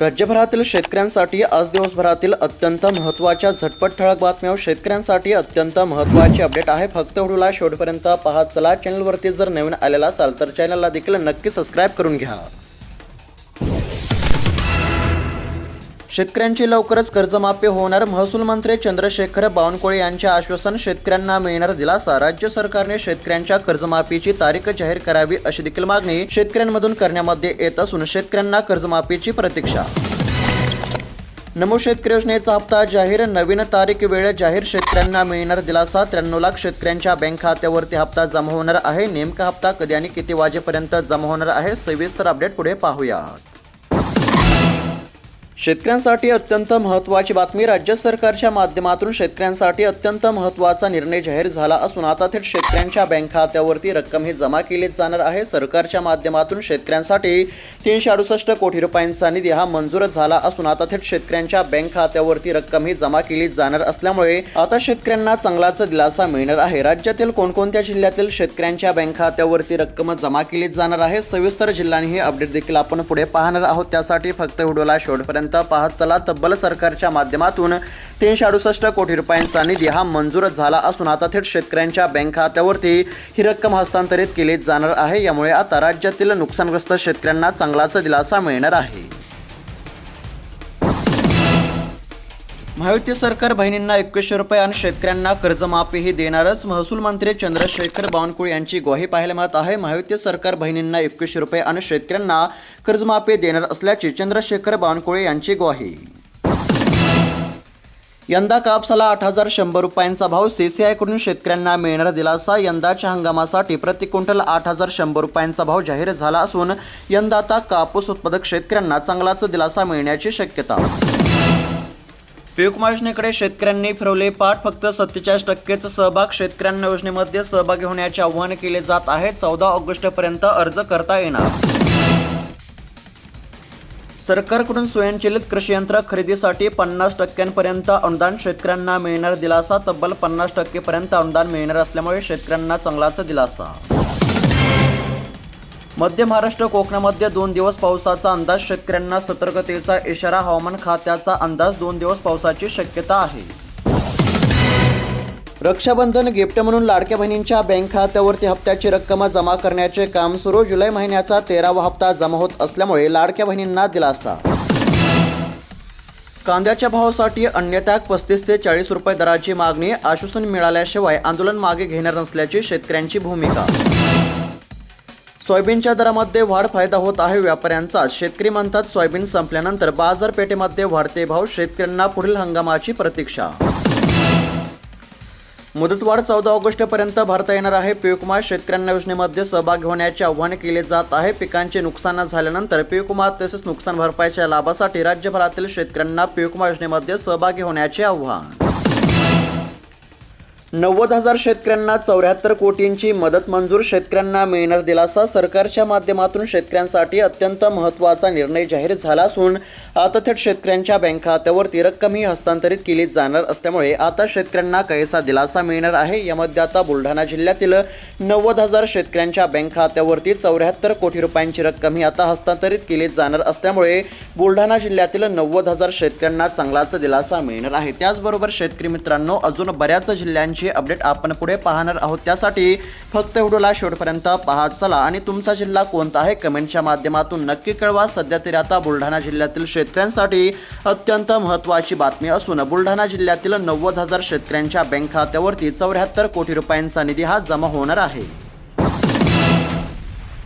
राज्यभरातील शेतकऱ्यांसाठी आज दिवसभरातील अत्यंत महत्त्वाच्या झटपट ठळक बातम्या हो. शेतकऱ्यांसाठी अत्यंत महत्त्वाची अपडेट आहे. फक्त व्हिडिओला शेवटपर्यंत पाहत चला. चॅनलवरती जर नवीन आलेला असाल तर चॅनलला देखील नक्की सबस्क्राईब करून घ्या. शेतकऱ्यांची लवकरच कर्जमाफी होणार. महसूल मंत्री चंद्रशेखर बावनकुळे यांचे आश्वासन शेतकऱ्यांना मिळणार दिलासा. राज्य सरकारने शेतकऱ्यांच्या कर्जमाफीची तारीख जाहीर करावी अशी देखील मागणी शेतकऱ्यांमधून करण्यामध्ये येत असून शेतकऱ्यांना कर्जमाफीची प्रतीक्षा. नमो शेतकरी योजनेचा हप्ता जाहीर नवीन तारीख वेळ जाहीर शेतकऱ्यांना मिळणार दिलासा. त्र्याण्णव लाख शेतकऱ्यांच्या बँक खात्यावरती हप्ता जमा होणार आहे. नेमका हप्ता कधी आणि किती वाजेपर्यंत जमा होणार आहे? सविस्तर अपडेट पुढे पाहूया शेतकऱ्यांसाठी अत्यंत महत्त्वाची बातमी राज्य सरकारच्या माध्यमातून शेतकऱ्यांसाठी अत्यंत महत्त्वाचा निर्णय जाहीर झाला असून आता थेट शेतकऱ्यांच्या बँक खात्यावरती रक्कम ही जमा केली जाणार आहे. सरकारच्या माध्यमातून शेतकऱ्यांसाठी तीनशे अडुसष्ट कोटी रुपयांचा निधी हा मंजूर झाला असून आता थेट शेतकऱ्यांच्या बँक खात्यावरती रक्कम ही जमा केली जाणार असल्यामुळे आता शेतकऱ्यांना चांगलाच दिलासा मिळणार आहे. राज्यातील कोणकोणत्या जिल्ह्यातील शेतकऱ्यांच्या बँक खात्यावरती रक्कम जमा केली जाणार आहे? सविस्तर जिल्ह्यांनी हे अपडेट देखील आपण पुढे पाहणार आहोत. त्यासाठी फक्त व्हिडिओला शेवटपर्यंत पाहत चला तब्बल सरकारच्या माध्यमातून तीनशे अडुसष्ट कोटी रुपयांचा निधी हा मंजूर झाला असून आता थेट शेतकऱ्यांच्या बँक खात्यावरती ही रक्कम हस्तांतरित केली जाणार आहे. यामुळे आता राज्यातील नुकसानग्रस्त शेतकऱ्यांना चांगलाच दिलासा मिळणार आहे. महायुती सरकार बहिणींना एकवीसशे रुपये आणि शेतकऱ्यांना कर्जमाफीही देणारच. महसूल मंत्री चंद्रशेखर बावनकुळे यांची ग्वाही पाहायला मिळत आहे. महायुती सरकार बहिणींना एकवीसशे रुपये आणि शेतकऱ्यांना कर्जमाफी देणार असल्याची चंद्रशेखर बावनकुळे यांची ग्वाही. यंदा कापसाला आठ हजार शंभर रुपयांचा भाव सीसीआयकडून शेतकऱ्यांना मिळणार दिलासा. यंदाच्या हंगामासाठी प्रति क्विंटल आठ हजार शंभर रुपयांचा भाव जाहीर झाला असून यंदा आता कापूस उत्पादक शेतकऱ्यांना चांगलाच दिलासा मिळण्याची शक्यता. पीक योजनेकडे शेतकऱ्यांनी फिरवले पाठ. फक्त सत्तेचाळीस टक्केच सहभाग शेतकऱ्यांना योजनेमध्ये सहभागी होण्याचे आवाहन केले जात आहे. चौदा ऑगस्टपर्यंत अर्ज करता येणार. सरकारकडून स्वयंचलित कृषी यंत्र खरेदीसाठी पन्नास टक्क्यांपर्यंत अनुदान शेतकऱ्यांना मिळणार दिलासा. तब्बल पन्नास टक्केपर्यंत अनुदान मिळणार असल्यामुळे शेतकऱ्यांना चांगलाच दिलासा. मध्य महाराष्ट्र कोकणामध्ये दोन दिवस पावसाचा अंदाज. शेतकऱ्यांना सतर्कतेचा इशारा हवामान खात्याचा अंदाज दोन दिवस पावसाची शक्यता आहे. रक्षाबंधन गिफ्ट म्हणून लाडक्या बहिणींच्या बँक खात्यावरती हप्त्याची रक्कम जमा करण्याचे काम सुरू. जुलै महिन्याचा तेरावा हप्ता जमा होत असल्यामुळे लाडक्या बहिणींना दिलासा. कांद्याच्या भावासाठी अन्यथा पस्तीस ते चाळीस रुपये दराची मागणी. आश्वासन मिळाल्याशिवाय आंदोलन मागे घेणार नसल्याची शेतकऱ्यांची भूमिका. सोयाबीनच्या दरामध्ये वाढ फायदा होत आहे व्यापाऱ्यांचा. शेतकरी म्हणतात सोयाबीन संपल्यानंतर बाजारपेठेमध्ये वाढते भाव शेतकऱ्यांना पुढील हंगामाची प्रतीक्षा. मुदतवाढ चौदा ऑगस्टपर्यंत भरता येणार आहे. पीकमा शेतकऱ्यांना योजनेमध्ये सहभागी होण्याचे आव्हान केले जात आहे. पिकांचे नुकसान झाल्यानंतर पीकमा तसेच नुकसान भरपाईच्या लाभासाठी राज्यभरातील शेतकऱ्यांना पीकमा योजनेमध्ये सहभागी होण्याचे आव्हान. नव्वद हजार शेतकऱ्यांना चौऱ्याहत्तर कोटींची मदत मंजूर शेतकऱ्यांना मिळणार दिलासा सरकारच्या माध्यमातून शेतकऱ्यांसाठी अत्यंत महत्त्वाचा निर्णय जाहीर झाला असून आता थेट शेतकऱ्यांच्या बँक खात्यावरती रक्कम ही हस्तांतरित केली जाणार असल्यामुळे आता शेतकऱ्यांना काहीसा दिलासा मिळणार आहे. यामध्ये आता बुलढाणा जिल्ह्यातील नव्वद हजार शेतकऱ्यांच्या बँक खात्यावरती चौऱ्याहत्तर कोटी रुपयांची रक्कम ही आता हस्तांतरित केली जाणार असल्यामुळे बुलढाणा जिल्ह्यातील नव्वद हजार शेतकऱ्यांना चांगलाच दिलासा मिळणार आहे. त्याचबरोबर शेतकरी मित्रांनो अजून बऱ्याच जिल्ह्यांची अपडेट आपण पुढे पाहणार आहोत. त्यासाठी फक्त व्हिडिओला शेवटपर्यंत पाहत चला आणि तुमचा जिल्हा कोणता आहे? कमेंटच्या माध्यमातून नक्की कळवा. सध्या तरी आता बुलढाणा जिल्ह्यातील शेतकऱ्यांसाठी अत्यंत महत्त्वाची बातमी असून बुलढाणा जिल्ह्यातील नव्वद हजार शेतकऱ्यांच्या बँक खात्यावरती चौऱ्याहत्तर कोटी रुपयांचा निधी हा जमा होणार आहे.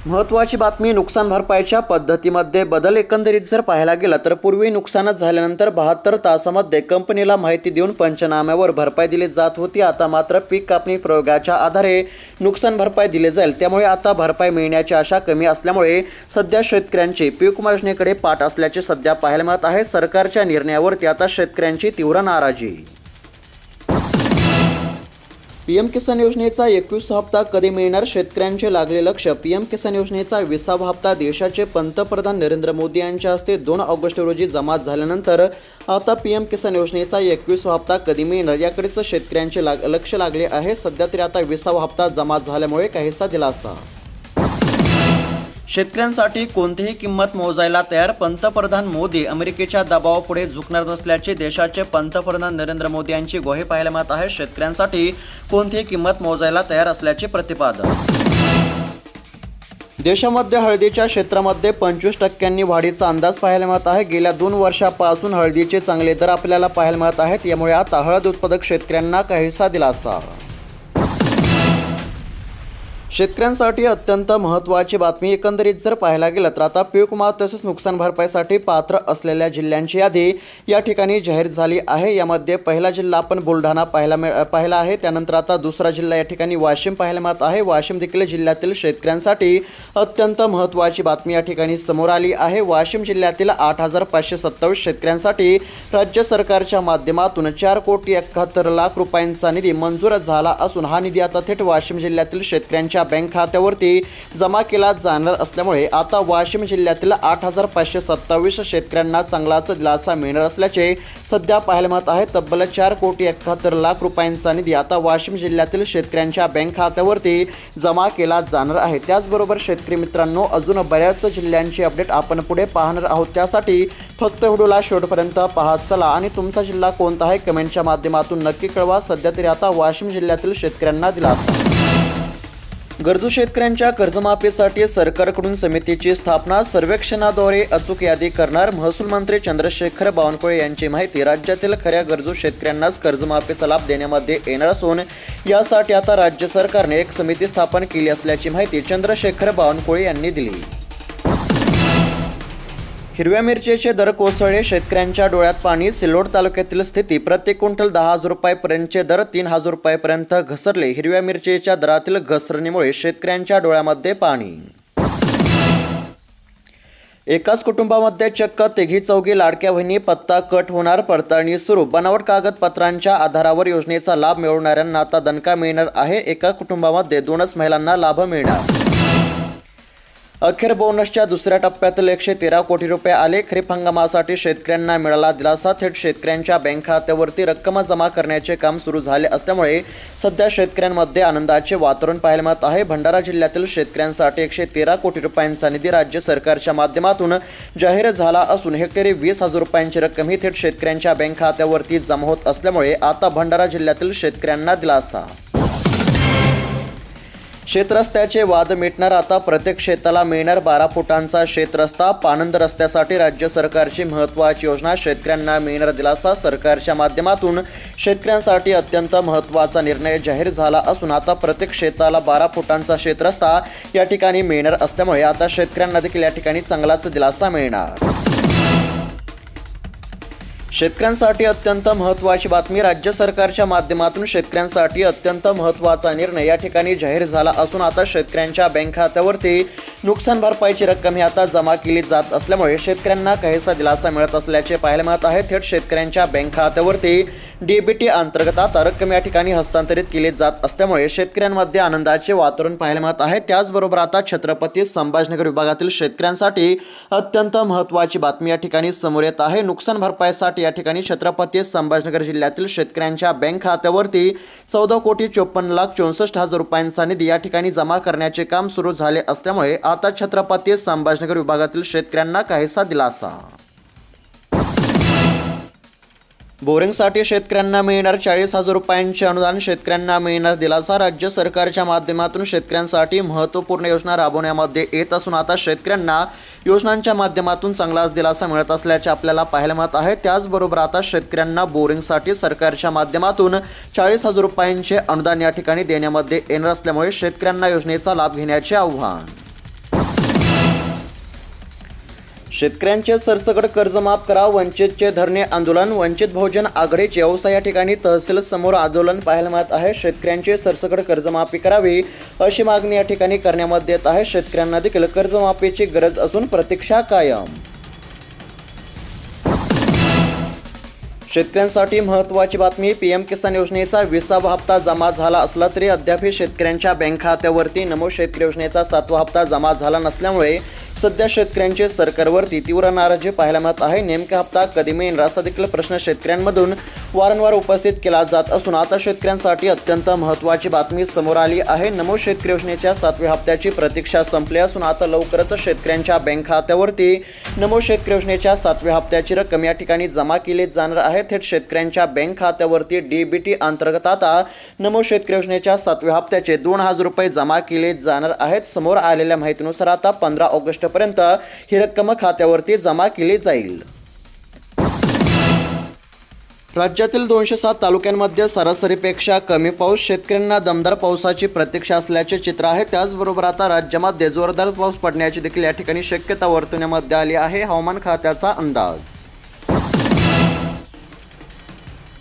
महत्त्वाची बातमी नुकसान भरपाईच्या पद्धतीमध्ये बदल एकंदरीत जर पाहायला गेला तर पूर्वी नुकसानच झाल्यानंतर बहात्तर तासामध्ये कंपनीला माहिती देऊन पंचनाम्यावर भरपाई दिली जात होती. आता मात्र पीक कापणी प्रयोगाच्या आधारे नुकसान भरपाई दिली जाईल. त्यामुळे आता भरपाई मिळण्याची आशा कमी असल्यामुळे सध्या शेतकऱ्यांची पीक योजनेकडे पाठ असल्याचे सध्या पाहायला मिळत आहे. सरकारच्या निर्णयावरती आता शेतकऱ्यांची तीव्र नाराजी. पीएम किसान योजनेचा एकवीस हप्ता कधी मिळणार शेतकऱ्यांचे लागले लक्ष? पीएम किसान योजनेचा विसावा हप्ता देशाचे पंतप्रधान नरेंद्र मोदी यांच्या हस्ते दोन ऑगस्ट रोजी जमा झाल्यानंतर आता पीएम किसान योजनेचा एकवीस हप्ता कधी मिळणार? याकडेच शेतकऱ्यांचे लाग लक्ष लागले आहे. सध्या तरी आता विसावा हप्ता जमा झाल्यामुळे काहीसा दिलासा. शेतकऱ्यांसाठी कोणतीही किंमत मोजायला तयार पंतप्रधान मोदी अमेरिकेच्या दबावापुढे झुकणार नसल्याचे देशाचे पंतप्रधान नरेंद्र मोदी यांची ग्वाही पाहायला मिळत आहे. शेतकऱ्यांसाठी कोणतीही किंमत मोजायला तयार असल्याचे प्रतिपादन. देशामध्ये हळदीच्या क्षेत्रामध्ये पंचवीस टक्क्यांनी वाढीचा अंदाज पाहायला मिळत आहे. गेल्या दोन वर्षापासून हळदीचे चांगले दर आपल्याला पाहायला मिळत आहेत. यामुळे आता हळद उत्पादक शेतकऱ्यांना काहीसा दिलासा. शेतकऱ्यांसाठी अत्यंत महत्त्वाची बातमी एकंदरीत जर पाहायला गेलं तर आता पीक विमा तसेच नुकसान भरपाईसाठी पात्र असलेल्या जिल्ह्यांची यादी या ठिकाणी जाहीर झाली आहे. यामध्ये पहिला जिल्हा आपण बुलढाणा पाहायला मिळ पाहिला आहे. त्यानंतर आता दुसरा जिल्हा या ठिकाणी वाशिम पाहायला मिळत आहे. वाशिम देखील जिल्ह्यातील शेतकऱ्यांसाठी अत्यंत महत्त्वाची बातमी या ठिकाणी समोर आली आहे. वाशिम जिल्ह्यातील आठ हजार पाचशे सत्तावीस शेतकऱ्यांसाठी राज्य सरकारच्या माध्यमातून चार कोटी एकाहत्तर लाख रुपयांचा निधी मंजूर झाला असून हा निधी आता थेट वाशिम जिल्ह्यातील शेतकऱ्यांच्या बँक खात्यावरती जमा केला जाणार असल्यामुळे आता वाशिम जिल्ह्यातील आठ हजार पाचशे सत्तावीस शेतकऱ्यांना चांगलाच दिलासा मिळणार असल्याचे सध्या पाहायला मिळत आहे. तब्बल चार कोटी एकाहत्तर लाख रुपयांचा निधी आता वाशिम जिल्ह्यातील शेतकऱ्यांच्या बँक खात्यावरती जमा केला जाणार आहे. त्याचबरोबर शेतकरी मित्रांनो अजून बऱ्याच जिल्ह्यांची अपडेट आपण पुढे पाहणार आहोत. त्यासाठी फक्त व्हिडिओला शेवटपर्यंत पाहत चला आणि तुमचा जिल्हा कोणता आहे? कमेंटच्या माध्यमातून नक्की कळवा. सध्या तरी आता वाशिम जिल्ह्यातील शेतकऱ्यांना दिला गरजू शेतकऱ्यांच्या कर्जमाफीसाठी सरकारकडून समितीची स्थापना सर्वेक्षणाद्वारे अचूक यादी करणार महसूल मंत्री चंद्रशेखर बावनकुळे यांची माहिती राज्यातील खऱ्या गरजू शेतकऱ्यांनाच कर्जमाफीचा लाभ देण्यामध्ये येणार असून यासाठी आता राज्य सरकारने एक समिती स्थापन केली असल्याची माहिती चंद्रशेखर बावनकुळे यांनी दिली. हिरव्या मिरचीचे दर कोसळले. शेतकऱ्यांच्या डोळ्यात पाणी. सिल्लोड तालुक्यातील स्थिती प्रति क्विंटल दहा हजार रुपयापर्यंतचे दर तीन हजार रुपयापर्यंत घसरले. हिरव्या मिरचीच्या दरातील घसरणीमुळे शेतकऱ्यांच्या डोळ्यामध्ये पाणी. एकाच कुटुंबामध्ये चक्क तिघी चौघी लाडक्या बहिणी पत्ता कट होणार पडताळणी सुरू. बनावट कागदपत्रांच्या आधारावर योजनेचा लाभ मिळवणाऱ्यांना आता दणका मिळणार आहे. एका कुटुंबामध्ये दोनच महिलांना लाभ मिळणार. अखेर बोनसच्या दुसऱ्या टप्प्यातील एकशे तेरा कोटी रुपये आले. खरीप हंगामासाठी शेतकऱ्यांना मिळाला दिलासा. थेट शेतकऱ्यांच्या बँक खात्यावरती रक्कम जमा करण्याचे काम सुरू झाले असल्यामुळे सध्या शेतकऱ्यांमध्ये आनंदाचे वातावरण पाहायला मिळत आहे. भंडारा जिल्ह्यातील शेतकऱ्यांसाठी एकशे तेरा कोटी रुपयांचा निधी राज्य सरकारच्या माध्यमातून जाहीर झाला असून हेक्टरी वीस हजार रुपयांची रक्कम ही थेट शेतकऱ्यांच्या बँक खात्यावरती जमा होत असल्यामुळे आता भंडारा जिल्ह्यातील शेतकऱ्यांना दिलासा. शेतरस्त्याचे वाद मिटणार आता प्रत्येक शेताला मिळणार बारा फुटांचा शेतरस्ता. पानंद रस्त्यासाठी राज्य सरकारची महत्त्वाची योजना. शेतकऱ्यांना मिळणार दिलासा सरकारच्या माध्यमातून. शेतकऱ्यांसाठी अत्यंत महत्त्वाचा निर्णय जाहीर झाला असून आता प्रत्येक शेताला बारा फुटांचा शेतरस्ता या ठिकाणी मिळणार असल्यामुळे आता शेतकऱ्यांना देखील या ठिकाणी चांगलाच दिलासा मिळणार. शेतकऱ्यांसाठी अत्यंत महत्त्वाची बातमी राज्य सरकारच्या माध्यमातून शेतकऱ्यांसाठी अत्यंत महत्त्वाचा निर्णय या ठिकाणी जाहीर झाला असून आता शेतकऱ्यांच्या बँक खात्यावरती नुकसान भरपाईची रक्कम ही आता जमा केली जात असल्यामुळे शेतकऱ्यांना काहीसा दिलासा मिळत असल्याचे पाहायला मिळत आहे. थेट शेतकऱ्यांच्या बँक खात्यावरती डीबीटी अंतर्गत आता रक्कम या ठिकाणी हस्तांतरित केली जात असल्यामुळे शेतकऱ्यांमध्ये आनंदाचे वातावरण पाहायला मिळत आहे. त्याचबरोबर आता छत्रपती संभाजीनगर विभागातील शेतकऱ्यांसाठी अत्यंत महत्त्वाची बातमी या ठिकाणी समोर येत आहे. नुकसान भरपाईसाठी या ठिकाणी छत्रपती संभाजीनगर जिल्ह्यातील शेतकऱ्यांच्या बँक खात्यावरती चौदा कोटी चोपन्न लाख चौसष्ट हजार रुपयांचा निधी या ठिकाणी जमा करण्याचे काम सुरू झाले असल्यामुळे आता छत्रपती संभाजीनगर विभागातील शेतकऱ्यांना काहीसा दिलासा. बोरिंगसाठी शेतकऱ्यांना मिळणार चाळीस हजार रुपयांचे अनुदान शेतकऱ्यांना मिळणार दिलासा. राज्य सरकारच्या माध्यमातून शेतकऱ्यांसाठी महत्त्वपूर्ण योजना राबवण्यामध्ये येत असून आता शेतकऱ्यांना योजनांच्या माध्यमातून चांगलाच दिलासा मिळत असल्याचे आपल्याला पाहायला मिळत आहे. त्याचबरोबर आता शेतकऱ्यांना बोरिंगसाठी सरकारच्या माध्यमातून चाळीस हजार रुपयांचे अनुदान या ठिकाणी देण्यामध्ये येणार असल्यामुळे शेतकऱ्यांना योजनेचा लाभ घेण्याचे आव्हान. शेतकऱ्यांचे सरसकट कर्जमाफ करा वंचितचे धरणे आंदोलन वंचित बहुजन आघाडीचे व्यवसाय या ठिकाणी तहसील समोर आंदोलन पाहायला मिळत आहे. शेतकऱ्यांचे सरसकट कर्जमाफी करावी अशी मागणी या ठिकाणी करण्यामध्ये येत आहे. शेतकऱ्यांना देखील कर्जमाफीची गरज असून प्रतीक्षा कायम. शेतकऱ्यांसाठी महत्त्वाची बातमी पी एम किसान योजनेचा विसावा हप्ता जमा झाला असला तरी अद्यापही शेतकऱ्यांच्या बँक खात्यावरती नमो शेतकरी योजनेचा सातवा हप्ता जमा झाला नसल्यामुळे सध्या शेतकऱ्यांचे सरकारवरती तीव्र नाराजी पाहायला मिळत आहे. नेमका हप्ता कधी मिळेल? असा देखील प्रश्न शेतकऱ्यांमधून वारंवार उपस्थित केला जात असून आता शेतकऱ्यांसाठी अत्यंत महत्त्वाची बातमी समोर आली आहे. नमो शेतकरी योजनेच्या सातव्या हप्त्याची प्रतीक्षा संपली असून आता लवकरच शेतकऱ्यांच्या बँक खात्यावरती नमो शेतकरी योजनेच्या सातव्या हप्त्याची रक्कम या ठिकाणी जमा केली जाणार आहे. थेट शेतकऱ्यांच्या बँक खात्यावरती डीबीटी अंतर्गत आता नमो शेतकरी योजनेच्या सातव्या हप्त्याचे दोन हजार रुपये जमा केले जाणार आहेत. समोर आलेल्या माहितीनुसार आता पंधरा ऑगस्ट ऑगस्टपर्यंत ही रक्कम खात्यावरती जमा केली जाईल. राज्यातील दोनशे सात तालुक्यांमध्ये सरासरीपेक्षा कमी पाऊस शेतकऱ्यांना दमदार पावसाची प्रतीक्षा असल्याचे चित्र आहे. त्याचबरोबर आता राज्यामध्ये जोरदार पाऊस पडण्याची देखील या ठिकाणी शक्यता वर्तवण्यामध्ये आली आहे. हवामान खात्याचा अंदाज.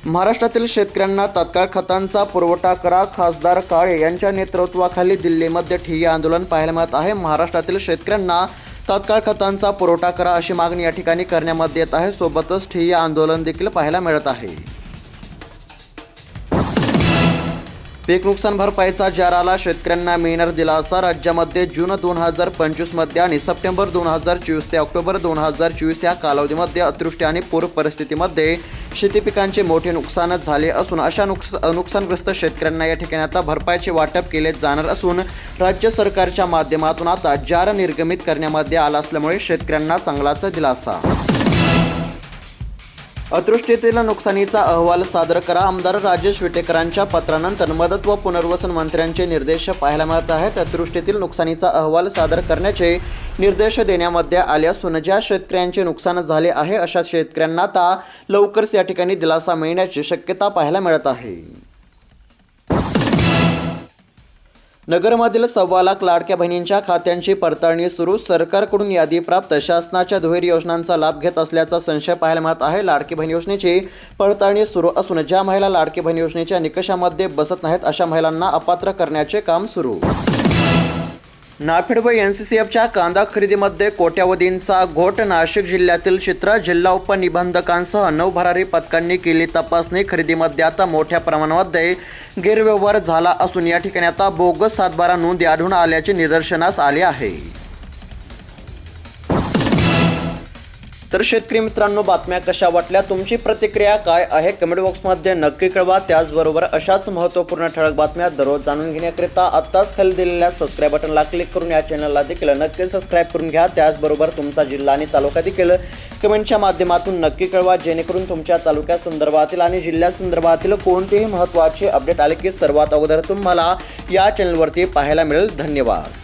महाराष्ट्रातील शेतकऱ्यांना तात्काळ खतांचा पुरवठा करा खासदार काळे यांच्या नेतृत्वाखाली दिल्लीमध्ये ठिय्या आंदोलन पाहायला मिळत आहे. महाराष्ट्रातील शेतकऱ्यांना तात्काळ खतांचा पुरवठा करा अशी मागणी या ठिकाणी करण्यामध्ये येत आहे. सोबतच ठिय्या आंदोलन देखील पाहायला मिळत आहे. पीक नुकसान भरपाईचा जाराला शेतकऱ्यांना मिळणार दिलासा राज्यामध्ये जून दोन हजार पंचवीसमध्ये आणि सप्टेंबर दोन हजार चोवीस ते ऑक्टोबर दोन हजार चोवीस या कालावधीमध्ये अतिवृष्टी आणि पूर परिस्थितीमध्ये शेती पिकांचे मोठे नुकसान झाले असून अशा नुकस नुकसानग्रस्त शेतकऱ्यांना या ठिकाणी आता भरपाईचे वाटप केले जाणार असून राज्य सरकारच्या माध्यमातून आता जार निर्गमित करण्यामध्ये आला असल्यामुळे शेतकऱ्यांना चांगलाच दिलासा. अतृष्टीतील नुकसानीचा अहवाल सादर करा. आमदार राजेश विटेकरांच्या पत्रानंतर मदत व पुनर्वसन मंत्र्यांचे निर्देश पाहायला मिळत आहेत. अतृष्टीतील नुकसानीचा अहवाल सादर करण्याचे निर्देश देण्यामध्ये आले असून ज्या शेतकऱ्यांचे नुकसान झाले आहे अशा शेतकऱ्यांना आता लवकरच या ठिकाणी दिलासा मिळण्याची शक्यता पाहायला मिळत आहे. नगरमधील सव्वा लाख लाडक्या बहिणींच्या खात्यांची पडताळणी सुरू. सरकारकडून यादी प्राप्त. शासनाच्या दुहेरी योजनांचा लाभ घेत असल्याचा संशय पाहायला मिळत आहे. लाडकी बहीण योजनेची पडताळणी सुरू असून ज्या महिला लाडकी बहीण योजनेच्या निकषामध्ये बसत नाहीत अशा महिलांना अपात्र करण्याचे काम सुरू. नाफेड व एन सी सी एफच्या कांदा खरेदीमध्ये कोट्यावधींचा घोट. नाशिक जिल्ह्यातील क्षेत्र जिल्हा उपनिबंधकांसह नऊ भरारी पथकांनी केली तपासणी. खरेदीमध्ये आता मोठ्या प्रमाणामध्ये गैरव्यवहार झाला असून या ठिकाणी आता बोगस सातबारा नोंदी आढळून आल्याचे निदर्शनास आले आहे. तर शेतकरी मित्रांनो बातम्या कशा वाटल्या? तुमची प्रतिक्रिया काय आहे? कमेंट बॉक्समध्ये नक्की कळवा. त्याचबरोबर अशाच महत्त्वपूर्ण ठळक बातम्या दररोज जाणून घेण्याकरिता आत्ताच खाली दिलेल्या सबस्क्राईब बटनला क्लिक करून या चॅनलला देखील नक्की सबस्क्राईब करून घ्या. त्याचबरोबर तुमचा जिल्हा आणि तालुका देखील कमेंटच्या माध्यमातून नक्की कळवा. जेणेकरून तुमच्या तालुक्यासंदर्भातील आणि जिल्ह्यासंदर्भातील कोणतेही महत्त्वाचे अपडेट आले की सर्वात अगोदर तुम्हाला या चॅनलवरती पाहायला मिळेल. धन्यवाद.